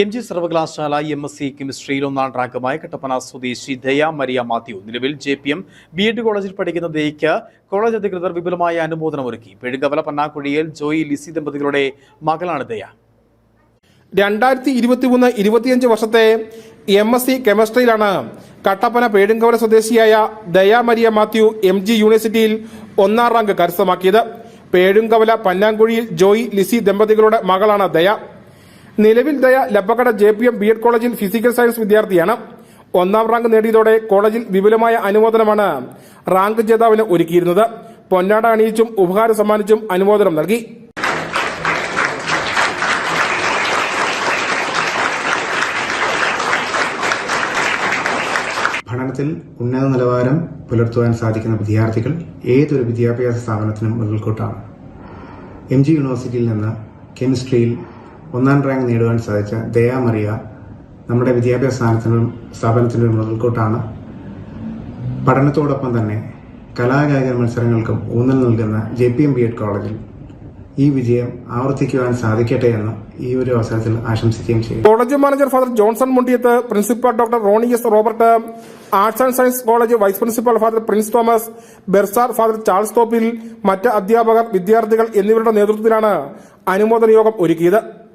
M G സർവകലാശാല M S C കെമിസ്ട്രിയിൽ ഒന്നാം റാങ്കുമായി കട്ടപ്പന സ്വദേശി ദയ മരിയ മാത്യു. നിലവിൽ J P M B Ed കോളേജിൽ പഠിക്കുന്ന ദയയ്ക്ക് കോളേജ് അധികൃതർ വിപുലമായ അനുമോദനമൊരുക്കി പെഴുകവല പന്നാക്കുഴിയിൽ ജോയി ലിസി ദമ്പതികളുടെ മകളാണ് ദയ. രണ്ടായിരത്തി ഇരുപത്തി മൂന്ന് ഇരുപത്തിയഞ്ച് വർഷത്തെ എം എസ് സി കെമിസ്ട്രിയിലാണ് കട്ടപ്പന പേടുങ്കവല സ്വദേശിയായ ദയാ മരിയ മാത്യു എം ജി യൂണിവേഴ്സിറ്റിയിൽ ഒന്നാം റാങ്ക് കരസ്ഥമാക്കിയത്. പേടുങ്കവല പന്നാങ്കുഴിയിൽ ജോയി ലിസി ദമ്പതികളുടെ മകളാണ് ദയ. നിലവിൽ Daya ലപ്പകട J P M B Ed കോളേജിൽ ഫിസിക്കൽ സയൻസ് വിദ്യാർത്ഥിയാണ്. ഒന്നാം റാങ്ക് നേടിയതോടെ കോളേജിൽ വിപുലമായ അനുമോദനമാണ് റാങ്ക് ജേതാവിന് ഒരുക്കിയിരുന്നത്. പൊന്നാട അണിയിച്ചും ഉപഹാരം സമ്മാനിച്ചും അനുമോദനം നൽകി. പഠനത്തിൽ ഉന്നത നിലവാരം പുലർത്തുവാൻ സാധിക്കുന്ന വിദ്യാർത്ഥികൾ ഏതൊരു വിദ്യാഭ്യാസ സ്ഥാപനത്തിനും മുതൽക്കൂട്ടാണ് എം ജി യൂണിവേഴ്സിറ്റിയിൽ നിന്ന് കെമിസ്ട്രിയിൽ ഒന്നാം റാങ്ക് നേടുവാൻ സാധിച്ച ദയാമറിയ നമ്മുടെ വിദ്യാഭ്യാസ സ്ഥാനത്തിനും സ്ഥാപനത്തിന്റെ മുതൽക്കൂട്ടാണ്. പഠനത്തോടൊപ്പം തന്നെ കലാകായിക മത്സരങ്ങൾക്കും ഊന്നൽ നൽകുന്ന J P M B Ed കോളേജിൽ ഈ വിജയം ആവർത്തിക്കുവാൻ സാധിക്കട്ടെ എന്ന് ഈ ഒരു അവസരത്തിൽ ആശംസിക്കുകയും ചെയ്യും college manager father Johnson Mundiyath principal doctor Ronnie S Robert arts and science college vice principal father Prince Thomas bursar father Charles Thoppil മറ്റ് അധ്യാപകർ വിദ്യാർത്ഥികൾ എന്നിവരുടെ നേതൃത്വത്തിലാണ് അനുമോദന യോഗം ഒരുക്കിയത്.